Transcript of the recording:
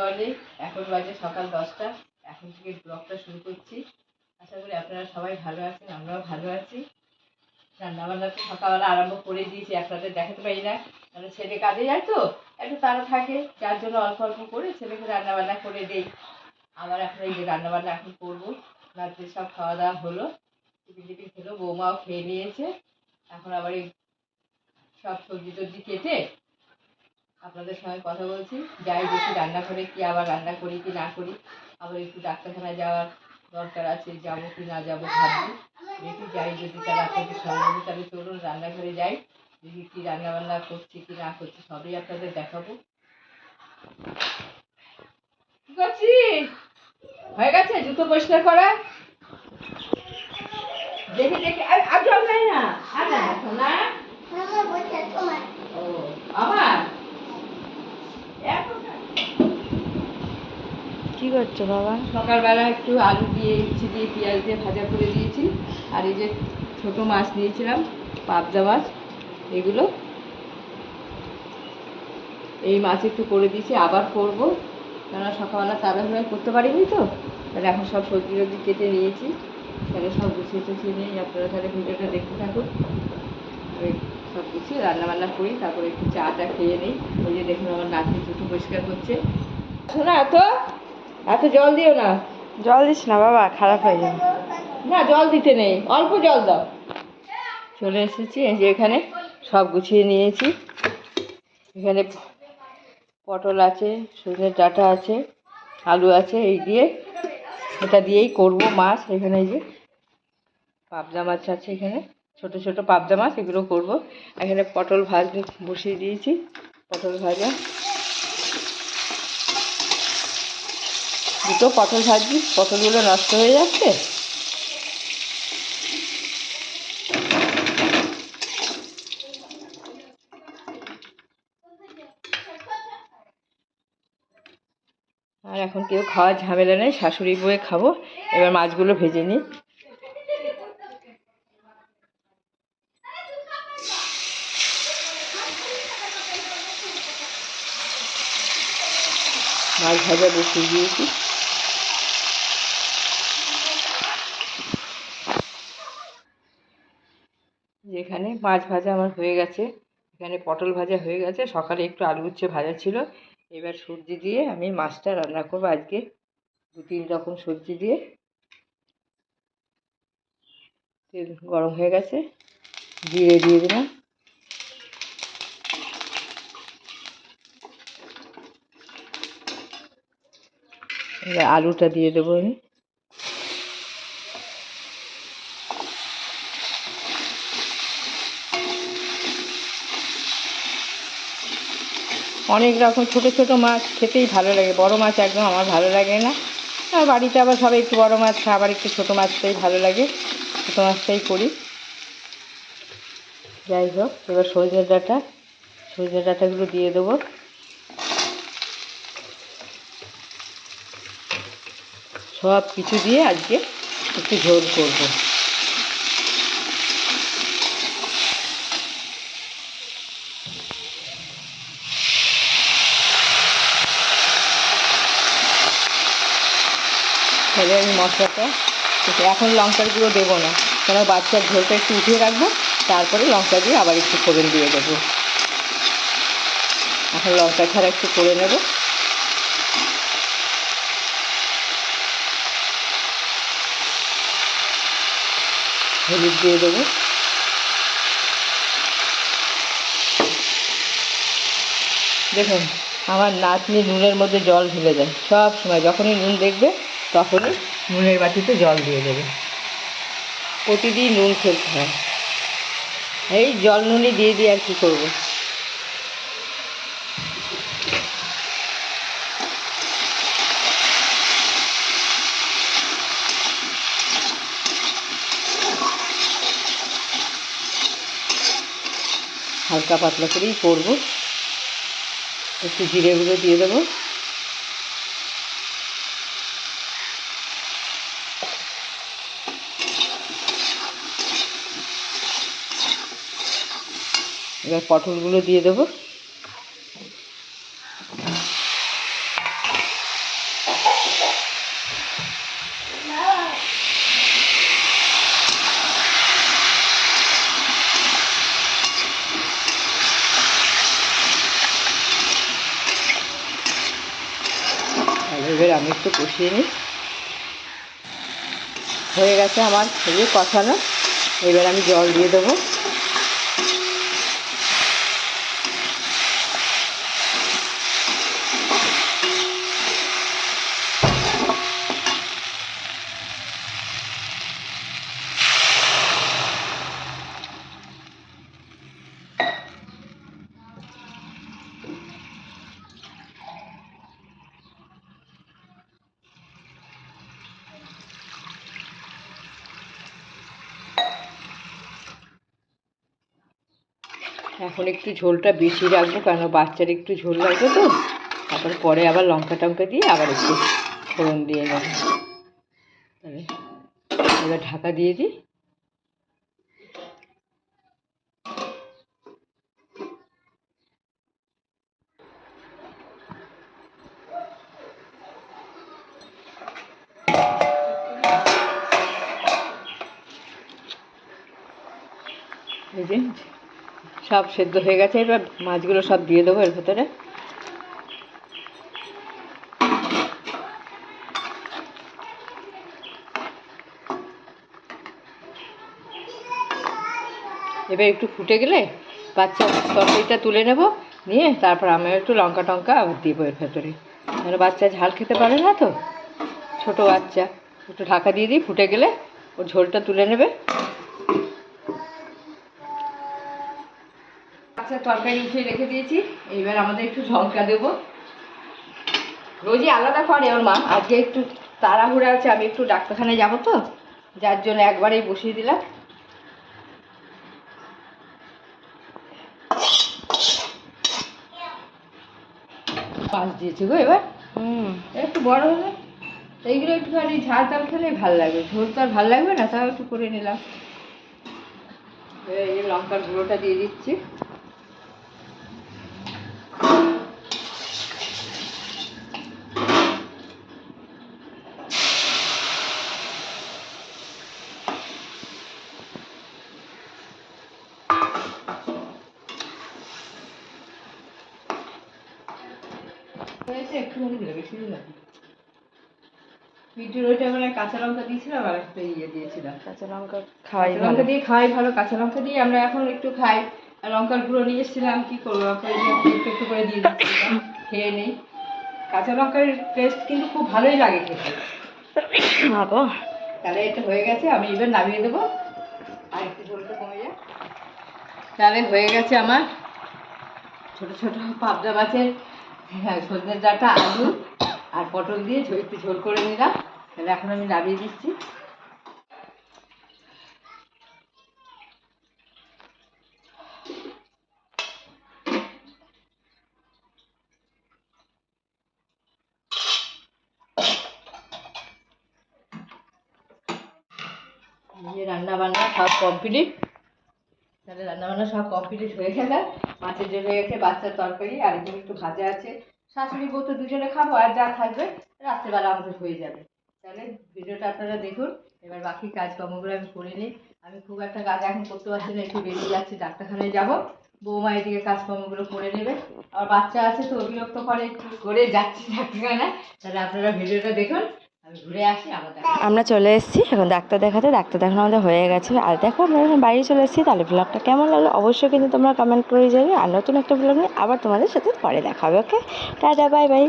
সকালে এখন বাজে সকাল দশটা। এখন থেকে ব্লগটা শুরু করছি। আশা করি আপনারা সবাই ভালো আছেন, আমরাও ভালো আছি। রান্নাবান্না তো সকালবেলা আরম্ভ করে দিয়েছি, আপনাদের দেখাতে পারি না। কারণ ছেলে কাজে যায় তো, একটু তারা থাকে, যার জন্য অল্প অল্প করে ছেলেকে রান্নাবান্না করে দেই। আবার এখন এই যে রান্নাবান্না এখন করব। রাত্রে সব খাওয়া দাওয়া হলো। টিফিন টিফিন খেলো, বৌমাও খেয়ে নিয়েছে। এখন আবার এই সব সবজি টবজি কেটে আপনাদের সঙ্গে কথা বলছি। যাই দেখি রান্না করে কি আবার রান্না করি কি না করি। আবার একটু ডাক্তারখানায় যাওয়ার দরকার আছে যাব কি না যাব ভাবছি। দেখি যাই যদি তারা আপনাদের সঙ্গে তাহলে চলুন রান্নাঘরে যাই। দেখি কি রান্না বান্না করছি কি না করছি সবই আপনাদের দেখাবো। কি করছি হয়ে গেছে? জুতো পরিষ্কার করা? দেখে দেখে। আর আর জল নাই না। আর না সোনা ও আমার এখন না। কি করছ বাবা? সকালবেলা একটু আলু দিয়ে উচ্ছে দিয়ে পেঁয়াজ দিয়ে ভাজা করে দিয়েছি। আর এই যে ছোটো মাছ নিয়েছিলাম পাবদা মাছ এগুলো। এই মাছ একটু করে দিয়েছি আবার করব। কেননা সকালবেলা তাড়াহুড়া করতে পারিনি তো তাহলে এখন সব সবজি টবজি কেটে নিয়েছি। তাহলে সব গুছিয়ে টুছিয়ে নিয়ে আপনারা তাহলে ভিডিওটা দেখতে থাকুন। আমি সব গুছিয়ে রান্না বান্না করি তারপরে একটু চা টা খেয়ে নিই। ওই যে দেখুন আমার নাতনি জুতো পরিষ্কার করছে। শোনা এত এত জল দিও না। জল দিস না বাবা খারাপ হয়ে যাবে। না জল দিতে নেই। অল্প জল দাও। চলে এসেছি যে এখানে সব গুছিয়ে নিয়েছি। এখানে পটল আছে সজনের ডাঁটা আছে আলু আছে এই দিয়ে এটা দিয়েই করব মাছ। এখানে এই যে পাবদা মাছ আছে এখানে। ছোট ছোট পাবদা মাছ এগুলো করব। এখানে পটল ভাজ বসিয়ে দিয়েছি। পটল ভাজা দুটো পটল ভাজছি পটলগুলো নষ্ট হয়ে যাচ্ছে। আর এখন কেউ খাওয়ার ঝামেলা নেই, শাশুড়ি বয়ে খাব। এবার মাছগুলো ভেজে নিই। মাছ ভাজা বসিয়ে দিয়েছি। যেখানে মাছ ভাজা আমার হয়ে গেছে, এখানে পটল ভাজা হয়ে গেছে, সকালে একটু আলু উচ্ছে ভাজা ছিল, এবার সবজি দিয়ে আমি মাছটা রান্না করব আজকে, দু তিন রকম সবজি দিয়ে। তেল গরম হয়ে গেছে, জিরে দিয়ে দিলাম। এবার আলুটা দিয়ে দেবো আমি। অনেক রকম ছোট ছোট মাছ খেতেই ভালো লাগে। বড় মাছ একদম আমার ভালো লাগে না। আর বাড়িতে আবার সবাই একটু বড় মাছ আবার একটু ছোটো মাছটাই ভালো লাগে। ছোটো মাছটাই করি। যাই হোক, এবার সজনে ডাঁটা, সজনে ডাঁটাগুলো দিয়ে দেবো। সব কিছু দিয়ে আজকে একটু ঝোল করব। তাহলে আমি মশলাটা। এখন লঙ্কার গুঁড়ো দেবো না। কেন বাচ্চার ঝোলটা একটু উঠিয়ে রাখব, তারপরে লঙ্কা দিয়ে আবার একটু ফোড়ন দিয়ে দেবো। এখন লঙ্কা ছাড়া একটু করে নেব। হলুদ দিয়ে দেবো। দেখুন, আমার নাতনি নুনের মধ্যে জল ঢেলে দেয়। সব সময় যখনই নুন দেখবে তখনই নুনের বাটিতে জল দিয়ে দেবে। প্রতিদিন নুন ফেলতে হয়। এই জল নুনই দিয়ে দিয়ে আর কী করব? হালকা পাতলা করেই করব। একটু জিরে গুঁড়ো দিয়ে দেবো। এবার পটলগুলো দিয়ে দেবো। এবার আমি একটু কষিয়ে নিই। হয়ে গেছে আমার ছেলে কষানো। এবার আমি জল দিয়ে দেবো। এখন একটু ঝোলটা বেশি রাখব কারণ বাচ্চার একটু ঝোল লাগবে তো। তারপর পরে আবার লঙ্কা টঙ্কা দিয়ে আবার একটু ফোড়ন দিয়ে নেব। এবার ঢাকা দিয়ে দিই। এই সব সেদ্ধ হয়ে গেছে, এবার মাছগুলো সব দিয়ে দেবো এর ভেতরে। এবার একটু ফুটে গেলে বাচ্চা তরকারিটা তুলে নেব, নিয়ে তারপর আমি একটু লঙ্কা টঙ্কা আবার দিব এর ভেতরে। মানে বাচ্চা ঝাল খেতে পারে না তো, ছোট বাচ্চা। একটু ঢাকা দিয়ে দিই, ফুটে গেলে ওর ঝোলটা তুলে নেবে। আচ্ছা তরকারি উঠিয়ে রেখে দিয়েছি। এইবার আমাদের একটু লঙ্কা দেবো। রোজই আলাদা করে ওর মা। আজকে একটু তাড়াহুড়া আছে আমি একটু ডাক্তারখানায় যাব তো। যার জন্য একবারেই বসিয়ে দিলাম। পাঁচ দিয়েছি গো এবার। হুম। একটু বড় হলে। এইগুলো একটুখানি ঝাল তাল খেলে ভালো লাগবে ঝোল তো আর ভালো লাগবে না তাও একটু করে নিলাম। এই লঙ্কার গুঁড়োটা দিয়ে দিচ্ছি। হয়েছে একটুখানি দিলে বেশি ওইটা মানে কাঁচা লঙ্কা দিয়েছিলাম আর একটা ইয়ে দিয়েছিলাম কাঁচা লঙ্কা খাওয়াই লঙ্কা দিয়ে খাই ভালো কাঁচা লঙ্কা দিয়ে আমরা এখন একটু খাই। আর লঙ্কার গুঁড়ো নিয়ে এসেছিলাম কি করব? একটু একটু করে দিয়ে দিচ্ছিলাম খেয়ে নেই। কাঁচা লঙ্কার টেস্ট কিন্তু খুব ভালোই লাগে খেতে। তাহলে এটা হয়ে গেছে, আমি এবার নামিয়ে দেবো। আর একটু ঝোলটা কমে যায় তাহলে হয়ে গেছে আমার ছোট ছোট পাবদা মাছের হ্যাঁ সজনের ডাঁটা, আলু আর পটল দিয়ে একটু ঝোল করে নিলাম। তাহলে এখন আমি নামিয়ে দিচ্ছি এই রান্না বান্না সব কমপ্লিট তাহলে রান্না বান্না সব কমপ্লিট হয়ে গেলে। মাছের জন্য গেছে, বাচ্চার তরকারি, আর এখানে একটু ভাজা আছে। শাশুড়ি বউ তো দুজনে খাব, আর যা থাকবে রাত্রেবেলা আমাদের হয়ে যাবে। তাহলে ভিডিওটা আপনারা দেখুন। এবার বাকি কাজকর্মগুলো আমি করে নিই। আমি খুব একটা কাজ এখন করতে পারছি না, একটু বেরিয়ে যাচ্ছি, ডাক্তারখানায় যাব। বৌমা এদিকে কাজকর্মগুলো করে নেবে। আর বাচ্চা আছে তো বিরক্ত করে একটু করে যাচ্ছি ডাক্তারখানায়। তাহলে আপনারা ভিডিওটা দেখুন। আমরা চলে এসেছি, এখন ডাক্তার দেখাতে, ডাক্তার দেখানো আমাদের হয়ে গেছে। আর দেখো, আমরা এখন বাইরে চলে এসেছি, তাহলে ব্লগটা কেমন লাগল অবশ্যই কিন্তু তোমরা কমেন্ট করে যাবে আর নতুন একটা ব্লগ নিয়ে আবার তোমাদের সাথে পরে দেখা হবে ওকে টাটা বাই বাই